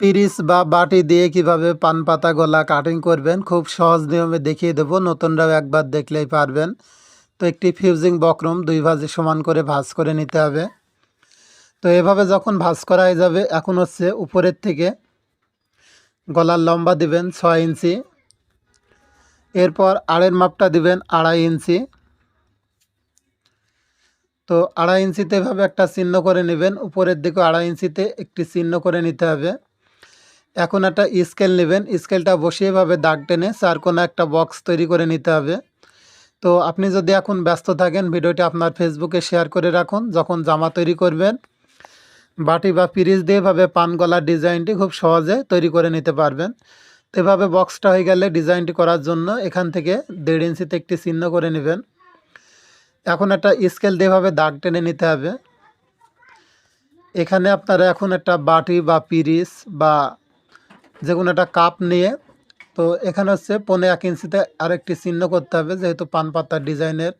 পিরিচ বা বাটি দিয়ে কীভাবে পান পাতা গলা কাটিং করবেন, খুব সহজ নিয়মে দেখিয়ে দেবো, নতুনরাও একবার দেখলেই পারবেন। তো একটি ফিউজিং বক্রম দুই ভাজে সমান করে ভাঁজ করে নিতে হবে। তো এভাবে যখন ভাঁজ করা যাবে, এখন হচ্ছে উপরের থেকে গলার লম্বা দিবেন ছয় ইঞ্চি, এরপর আড়ের মাপটা দিবেন আড়াই ইঞ্চি। তো আড়াই ইঞ্চিতে এভাবে একটা চিহ্ন করে নেবেন, উপরের দিকে আড়াই ইঞ্চিতে একটি চিহ্ন করে নিতে হবে। এখন একটা স্কেল নেবেন। স্কেলটা বসিয়ে এভাবে দাগ টেনে চার কোনো একটা বক্স তৈরি করে নিতে হবে। তো আপনি যদি এখন ব্যস্ত থাকেন, ভিডিওটি আপনার ফেসবুকে শেয়ার করে রাখুন। যখন জামা তৈরি করবেন, বাটি বা পিরিজ দিয়ে এভাবে পান গলার ডিজাইনটি খুব সহজে তৈরি করে নিতে পারবেন। তো এভাবে বক্সটা হয়ে গেলে ডিজাইনটি করার জন্য এখান থেকে দেড় ইঞ্চিতে একটি চিহ্ন করে নেবেন। এখন একটা স্কেল দিয়ে এভাবে দাগ টেনে নিতে হবে। এখানে আপনারা এখন একটা বাটি বা পিরিস বা যে কোনো একটা কাপ নিয়ে, তো এখানে হচ্ছে পনে এক ইঞ্চিতে আরেকটি চিহ্ন করতে হবে, যেহেতু পান পাতার ডিজাইনের।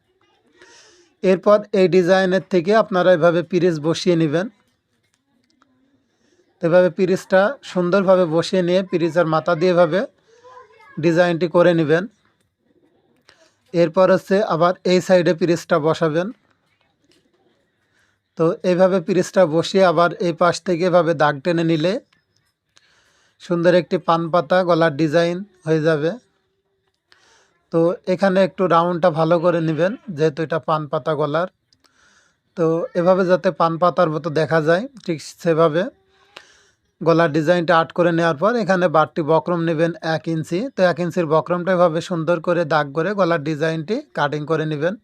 এরপর এই ডিজাইনের থেকে আপনারা এভাবে পিরিচ বসিয়ে নেবেন। এভাবে পিরিচটা সুন্দরভাবে বসিয়ে নিয়ে পিরিচের মাথা দিয়ে এভাবে ডিজাইনটি করে নেবেন। এরপর হচ্ছে আবার এই সাইডে পিরিচটা বসাবেন। তো এইভাবে পিরিচটা বসিয়ে আবার এই পাশ থেকে এভাবে দাগ টেনে নিলে সুন্দর একটি পান পাতা, গলার ডিজাইন হয়ে যাবে। তো এখানে একটু রাউন্ডটা ভালো করে নেবেন, যেহেতু এটা পান পাতা গলার। তো এভাবে যাতে পান পাতার মতো দেখা যায়, ঠিক সেভাবে। গলার ডিজাইনটা আর্ট করে নেওয়ার পর এখানে বারটি বক্রম নেবেন এক ইঞ্চি। তো এক ইঞ্চির বক্রমটা এভাবে সুন্দর করে দাগ করে গলার ডিজাইনটি কাটিং করে নেবেন।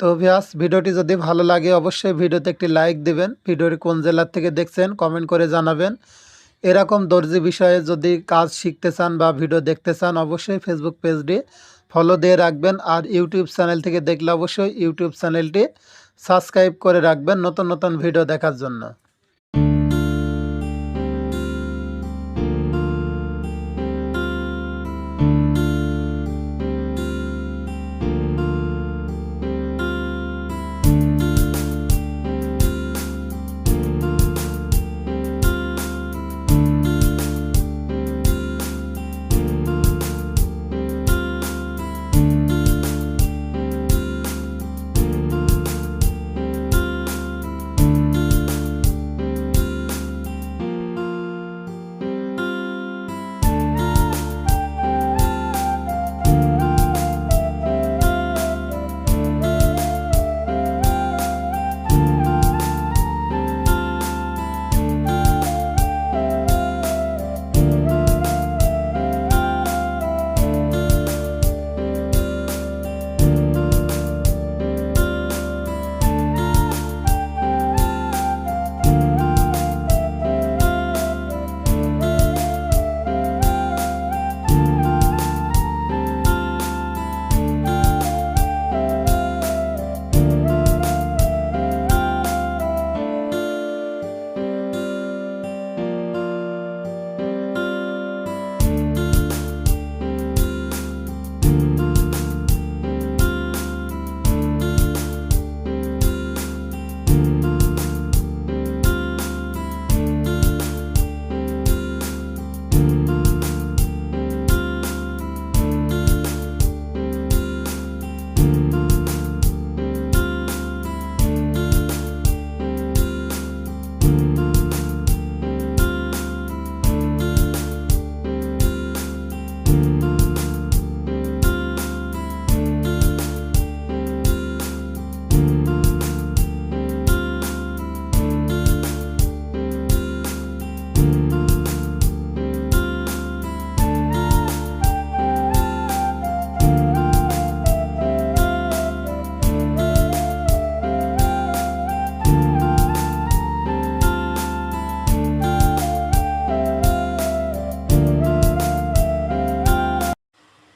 তো ভিয়াস ভিডিওটি যদি ভালো লাগে অবশ্যই ভিডিওতে একটি লাইক দিবেন। ভিডিওটি কোন জেলার থেকে দেখছেন কমেন্ট করে জানাবেন। এরকম দর্জি বিষয়ে যদি কাজ শিখতে চান বা ভিডিও দেখতে চান, অবশ্যই ফেসবুক পেজটি ফলো দিয়ে রাখবেন। আর ইউটিউব চ্যানেল থেকে দেখলে অবশ্যই ইউটিউব চ্যানেলটি সাবস্ক্রাইব করে রাখবেন নতুন নতুন ভিডিও দেখার জন্য।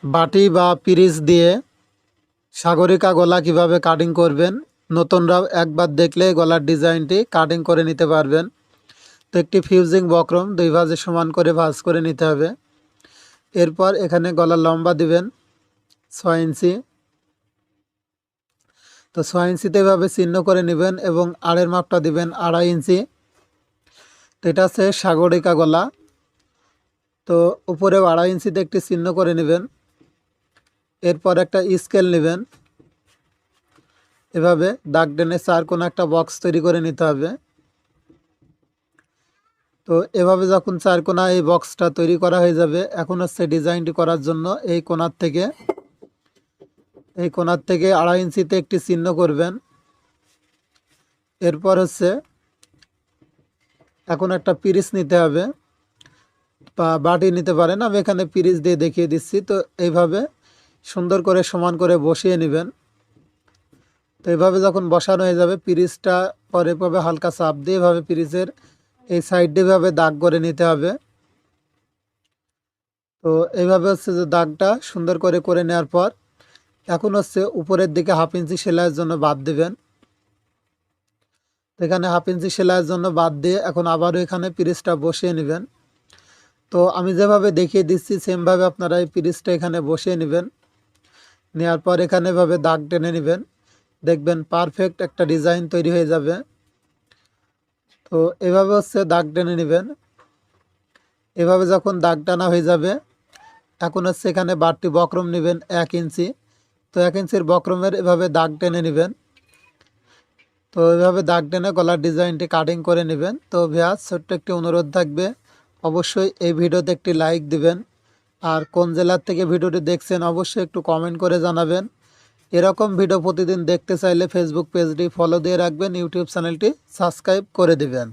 বাটি বা পিরিচ দিয়ে সাগরিকা গলা কীভাবে কাটিং করবেন? নতুনরাও একবার দেখলে গলার ডিজাইনটি কাটিং করে নিতে পারবেন। তো একটি ফিউজিং বক্রম দুই ভাজে সমান করে ভাজ করে নিতে হবে। এরপর এখানে গলার লম্বা দিবেন ছয় ইঞ্চি। তো ছয় ইঞ্চিতে এভাবে চিহ্ন করে নেবেন এবং আড়ের মাপটা দিবেন আড়াই ইঞ্চি। তো এটা হচ্ছে সাগরিকা গলা। তো উপরে আড়াই ইঞ্চিতে একটি চিহ্ন করে নেবেন। এরপর একটা স্কেল নেবেন। এভাবে দাগ টেনে চার কোনো একটা বক্স তৈরি করে নিতে হবে। তো এভাবে যখন চার কোনা এই বক্সটা তৈরি করা হয়ে যাবে এখন হচ্ছে ডিজাইনটি করার জন্য এই কোনার থেকে, এই কোনার থেকে আড়াই ইঞ্চিতে একটি চিহ্ন করবেন। এরপর হচ্ছে এখন একটা পিরিস নিতে হবে, বা বাটি নিতে পারেন। আমি এখানে পিরিচ দিয়ে দেখিয়ে দিচ্ছি। তো এইভাবে সুন্দর করে সমান করে বসিয়ে নেবেন। তো এভাবে যখন বসানো হয়ে যাবে, পিরিচটা পরে পাবে হালকা চাপ দিয়ে এভাবে পিরিচের এই সাইড এভাবে দাগ করে নিতে হবে। তো এইভাবে হচ্ছে যে দাগটা সুন্দর করে করে নেওয়ার পর এখন হচ্ছে উপরের দিকে হাফ ইঞ্চি সেলাইয়ের জন্য বাদ দেবেন। এখানে হাফ ইঞ্চি সেলাইয়ের জন্য বাদ দিয়ে এখন আবারও এখানে পিরিচটা বসিয়ে নেবেন। তো আমি যেভাবে দেখিয়ে দিচ্ছি, সেমভাবে আপনারা এই পিরিচটা এখানে বসিয়ে নেবেন। নেওয়ার পর এখানে এভাবে দাগ টেনে নেবেন। দেখবেন পারফেক্ট একটা ডিজাইন তৈরি হয়ে যাবে। তো এভাবে হচ্ছে দাগ টেনে নেবেন। এভাবে যখন দাগ টানা হয়ে যাবে, এখন হচ্ছে এখানে বাড়তি বক্রম নেবেন এক ইঞ্চি। তো এক ইঞ্চির বক্রমের এভাবে দাগ টেনে নেবেন। তো এভাবে দাগ টেনে গলার ডিজাইনটি কাটিং করে নেবেন। তো ভিয়াজ ছোট্ট একটি অনুরোধ থাকবে। অবশ্যই এই ভিডিওতে একটি লাইক দিবেন। আর কোন জেলার থেকে ভিডিওটি দেখছেন অবশ্যই একটু কমেন্ট করে জানাবেন। এরকম ভিডিও প্রতিদিন দেখতে চাইলে ফেসবুক পেজটি ফলো দিয়ে রাখবেন ইউটিউব চ্যানেলটি সাবস্ক্রাইব করে দিবেন।